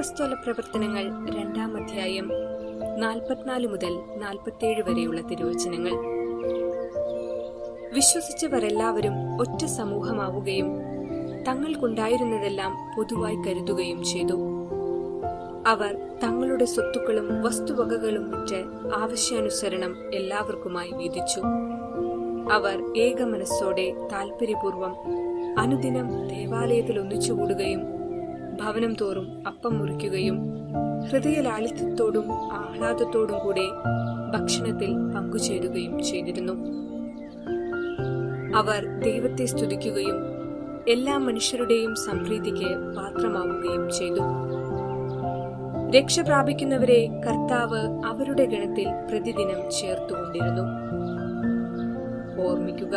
അപ്പസ്തോല പ്രവർത്തനങ്ങൾ രണ്ടാം അധ്യായം നാൽപ്പത്തിനാല് മുതൽ നാൽപ്പത്തിയേഴ് വരെയുള്ള തിരുവചനങ്ങൾ. വിശ്വസിച്ചവരെല്ലാവരും ഒറ്റ സമൂഹമാവുകയും തങ്ങൾക്കുണ്ടായിരുന്നതെല്ലാം പൊതുവായി കരുതുകയും ചെയ്തു. അവർ തങ്ങളുടെ സ്വത്തുക്കളും വസ്തുവകകളും വിറ്റ് ആവശ്യാനുസരണം എല്ലാവർക്കുമായി വീതിച്ചു. അവർ ഏകമനസ്സോടെ താൽപര്യപൂർവം അനുദിനം ദേവാലയത്തിൽ ഒന്നിച്ചുകൂടുകയും ഭവനം തോറും അപ്പം മുറിക്കുകയും ഹൃദയ ലാളിത്യത്തോടും ആഹ്ലാദത്തോടും കൂടെ ഭക്ഷണത്തിൽ പങ്കുചേരുകയും ചെയ്തിരുന്നു. അവർ ദൈവത്തെ സ്തുതിക്കുകയും എല്ലാ മനുഷ്യരുടെയും സംപ്രീതിക്ക് പാത്രമാവുകയും ചെയ്തു. രക്ഷ പ്രാപിക്കുന്നവരെ കർത്താവ് അവരുടെ ഗണത്തിൽ പ്രതിദിനം ചേർത്തുകൊണ്ടിരുന്നു. ഓർമ്മിക്കുക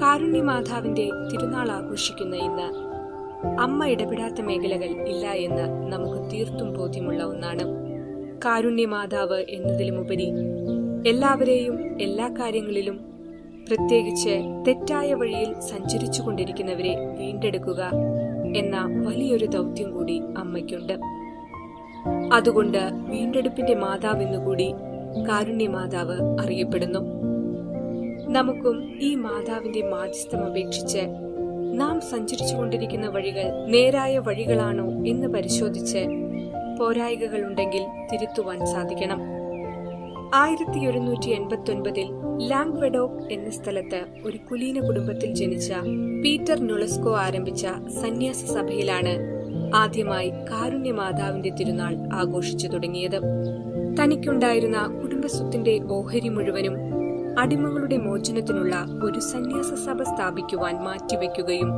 കാരുണ്യമാതാവിന്റെ തിരുനാൾ ആഘോഷിക്കുന്ന ഇന്ന് അമ്മ ഇടപെടാത്ത മേഖലകൾ ഇല്ല എന്ന് നമുക്ക് തീർത്തും ബോധ്യമുള്ള ഒന്നാണ്. കാരുണ്യമാതാവ് എന്നതിലുമുപരി എല്ലാവരെയും എല്ലാ കാര്യങ്ങളിലും പ്രത്യേകിച്ച് തെറ്റായ വഴിയിൽ സഞ്ചരിച്ചു കൊണ്ടിരിക്കുന്നവരെ വീണ്ടെടുക്കുക എന്ന വലിയൊരു ദൗത്യം കൂടി അമ്മയ്ക്കുണ്ട്. അതുകൊണ്ട് വീണ്ടെടുപ്പിന്റെ മാതാവെന്നുകൂടി കാരുണ്യമാതാവ് അറിയപ്പെടുന്നു. നമുക്കും ഈ മാതാവിന്റെ മാധ്യസ്ഥം അപേക്ഷിച്ച് നാം സഞ്ചരിച്ചുകൊണ്ടിരിക്കുന്ന വഴികൾ നേരായ വഴികളാണോ എന്ന് പരിശോധിച്ച് പോരായികകളുണ്ടെങ്കിൽ തിരുത്തുവാൻ സാധിക്കണം. ആയിരത്തി ഒരുന്നൂറ്റി എൺപത്തി ഒൻപതിൽ ലാംഗ്വെഡോക് എന്ന സ്ഥലത്ത് ഒരു കുലീന കുടുംബത്തിൽ ജനിച്ച പീറ്റർ നുളസ്കോ ആരംഭിച്ച സന്യാസ സഭയിലാണ് ആദ്യമായി കാരുണ്യമാതാവിന്റെ തിരുനാൾ ആഘോഷിച്ചു തുടങ്ങിയത്. തനിക്കുണ്ടായിരുന്ന കുടുംബസ്വത്തിന്റെ ഓഹരി മുഴുവനും അടിമകളുടെ മോചനത്തിനുള്ള ഒരു സന്യാസ സഭ സ്ഥാപിക്കുവാൻ മാറ്റിവെക്കുകയും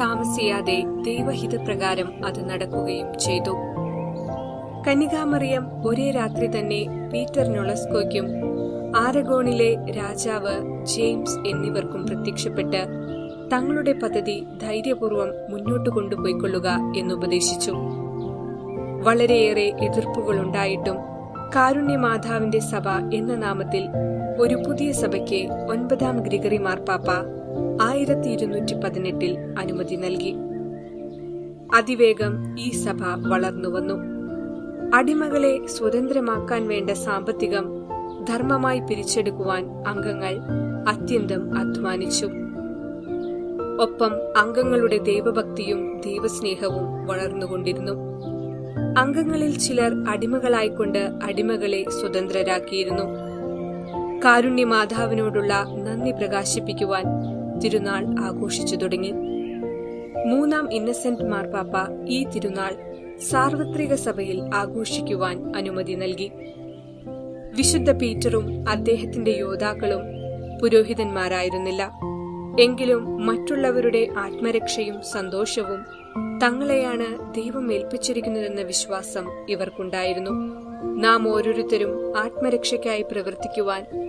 താമസിയാതെ ദൈവഹിതപ്രകാരം അത് നടക്കുകയും ചെയ്തു. കന്യകാമറിയം ഒരേ രാത്രി തന്നെ പീറ്റർ നൊളസ്കോയ്ക്കും ആരഗോണിലെ രാജാവ് ജെയിംസ് എന്നിവർക്കും പ്രത്യക്ഷപ്പെട്ട് തങ്ങളുടെ പദ്ധതി ധൈര്യപൂർവം മുന്നോട്ട് കൊണ്ടുപോയിക്കൊള്ളുക എന്നുപദേശിച്ചു. വളരെയേറെ എതിർപ്പുകളുണ്ടായിട്ടും കാരുണ്യമാതാവിന്റെ സഭ എന്ന നാമത്തിൽ ഒരു പുതിയ സഭയ്ക്ക് ഒൻപതാം ഗ്രിഗറി മാർപ്പാപ്പ ആയിരത്തി ഇരുന്നൂറ്റി പതിനെട്ടിൽ അനുമതി നൽകി. അതിവേഗം ഈ സഭ വളർന്നു വന്നു. അടിമകളെ സ്വതന്ത്രമാക്കാൻ വേണ്ട സാമ്പത്തികം ധർമ്മമായി പിരിച്ചെടുക്കുവാൻ അംഗങ്ങൾ അത്യന്തം അധ്വാനിച്ചു. ഒപ്പം അംഗങ്ങളുടെ ദൈവഭക്തിയും ദൈവസ്നേഹവും വളർന്നുകൊണ്ടിരുന്നു. അംഗങ്ങളിൽ ചിലർ അടിമകളായിക്കൊണ്ട് അടിമകളെ സ്വതന്ത്രരാക്കിയിരുന്നു. കാരുണ്യമാതാവിനോടുള്ള നന്ദി പ്രകാശിപ്പിക്കുവാൻ തിരുനാൾ ആഘോഷിച്ചു തുടങ്ങി. മൂന്നാം ഇന്നസെന്റ് മാർപ്പാപ്പ ഈ തിരുനാൾ സാർവത്രിക സഭയിൽ ആഘോഷിക്കുവാൻ അനുമതി നൽകി. വിശുദ്ധ പീറ്ററും അദ്ദേഹത്തിന്റെ യോദ്ധാക്കളും പുരോഹിതന്മാരായിരുന്നില്ല. എങ്കിലും മറ്റുള്ളവരുടെ ആത്മരക്ഷയും സന്തോഷവും തങ്ങളെയാണ് ദൈവം ഏൽപ്പിച്ചിരിക്കുന്നതെന്ന വിശ്വാസം ഇവർക്കുണ്ടായിരുന്നു. നാം ഓരോരുത്തരും ആത്മരക്ഷയ്ക്കായി പ്രവർത്തിക്കുവാൻ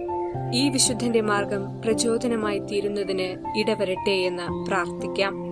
ഈ വിശുദ്ധന്റെ മാർഗം പ്രചോദനമായി തീരുന്നതിന് ഇടവരട്ടെ എന്ന് പ്രാർത്ഥിക്കാം.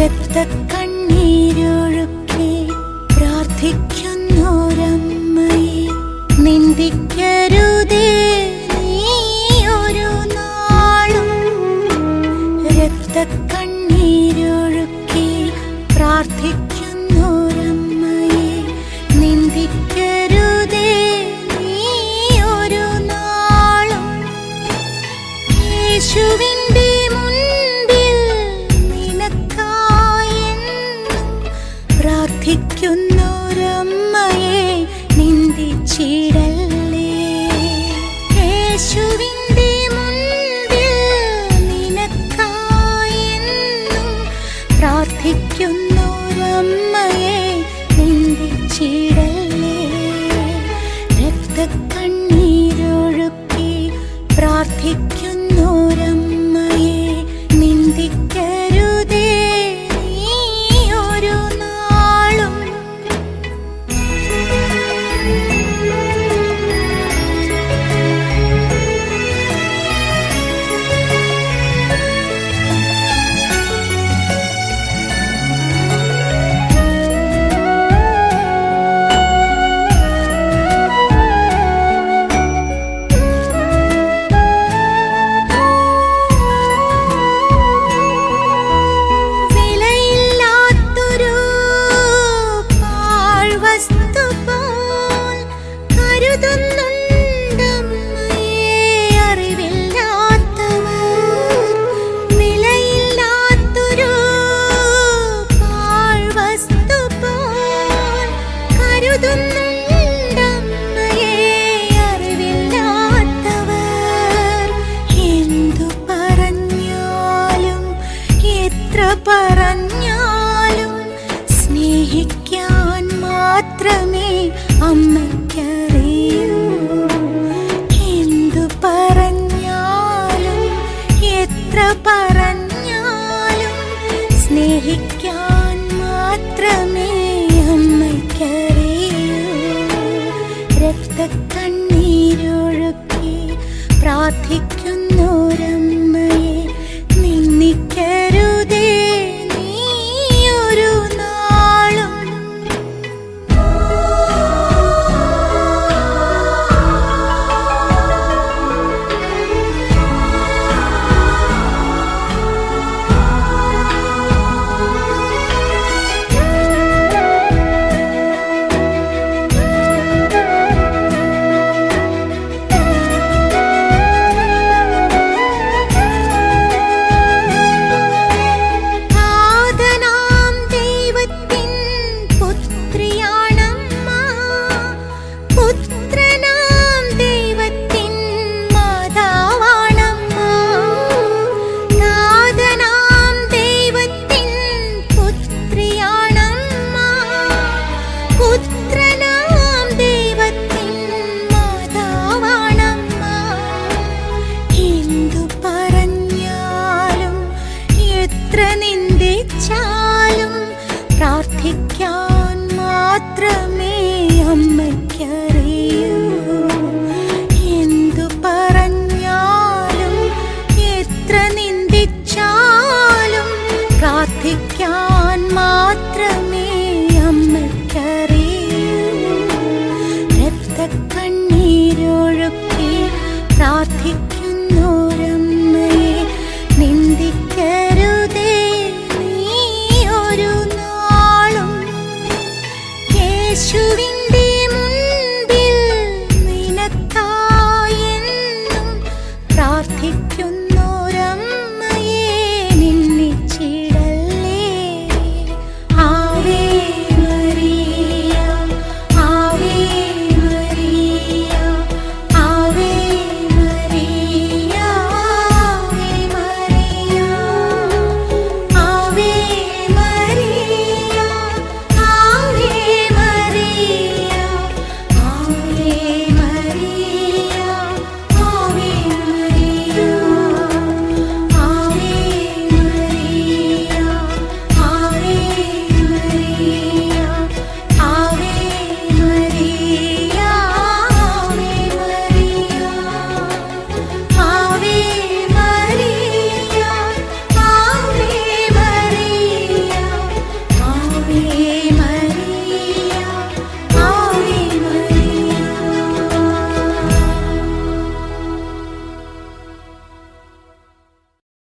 രക്തക്കണ്ണീരൊഴുക്കി പ്രാർത്ഥിക്കുന്നോരമ്മയെ നിന്ദിക്കരുതേ നീ ഒരു നാളും രക്തക്കണ്ണീരൊഴുക്കി പ്രാർത്ഥിക്കുന്നോരമ്മയെ നിന്ദിക്കരുതേ പ്രാർത്ഥിക്കുന്നൊരമ്മയെ നിന്ദിച്ചിടല്ലേ? യേശുവിന്റെ നിനക്കായെന്നും പ്രാർത്ഥിക്കുന്നൊരമ്മയെ നിന്ദിച്ചിടല്ലേ? രക്തക്കണ്ണീരോട് കരഞ്ഞാലും സ്നേഹിക്കാൻ മാത്രമേ അമ്മയ്ക്കറിയൂ. എന്തു പറഞ്ഞാലും എത്ര പറഞ്ഞാലും സ്നേഹിക്കാൻ മാത്രമേ അമ്മയ്ക്കറിയൂ. രക്തക്കണ്ണീരൊഴുക്കി പ്രാർത്ഥിക്കുന്നു. സ്നേഹിക്കാൻ മാത്രമേ അമ്മയ്ക്കറിയൂ രക്തക്കണ്ണീരൊഴുക്കി പ്രാർത്ഥിക്കും